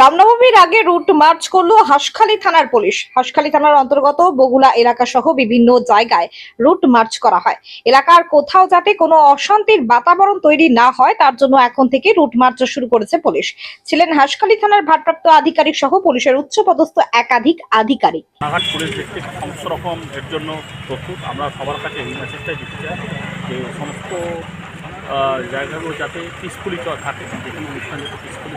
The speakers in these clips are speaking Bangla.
রামনবমীর আগে রুট মার্চ করল হাসখালী থানার পুলিশ। হাসখালী থানার অন্তর্গত বগুলা এলাকা সহ বিভিন্ন জায়গায় রুট মার্চ করা হয়। এলাকার কোথাও যাতে কোনো অশান্তির বাতাবরণ তৈরি না হয়, তার জন্য এখন থেকে রুট মার্চ শুরু করেছে পুলিশ। ছিলেন হাসখালী থানার ভারপ্রাপ্ত আধিকারিক সহ পুলিশের উচ্চপদস্থ একাধিক আধিকারিক। সমস্ত রকম এর জন্য প্রস্তুত। আমরা সবার কাছে এই মেসেজটাই দিতে চাই যে সমস্ত জায়গাগুলো যাতে পিসফুলি থাকে। যেখানে অনুষ্ঠান যাতে পিসফুলি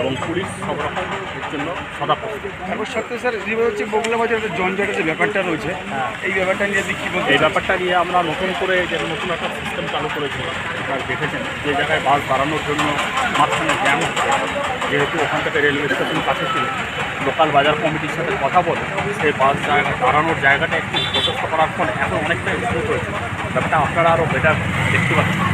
এবং পুলিশ সব রকম এর জন্য সদা তারপর সত্য স্যার যেভাবে হচ্ছে বগলা বাজার একটা জঞ্জাটের যে ব্যাপারটা রয়েছে এই ব্যাপারটা নিয়ে বলতে এই ব্যাপারটা নিয়ে আমরা নতুন করে যে নতুন একটা সিস্টেম চালু করেছি আপনারা দেখেছেন যে জায়গায় বাস বাড়ানোর জন্য মাঝখানে জ্যাম যেহেতু ওখান থেকে রেলওয়ে স্টেশন কাছে ছিল লোকাল বাজার কমিটির সাথে কথা বলে সেই বাস জায়গা দাঁড়ানোর জায়গাটা একটু প্রশস্ত করার ফলে এখন অনেকটাই স্মুথ হয়েছে। ব্যাপারটা আপনারা আরও বেটার দেখতে পাচ্ছেন।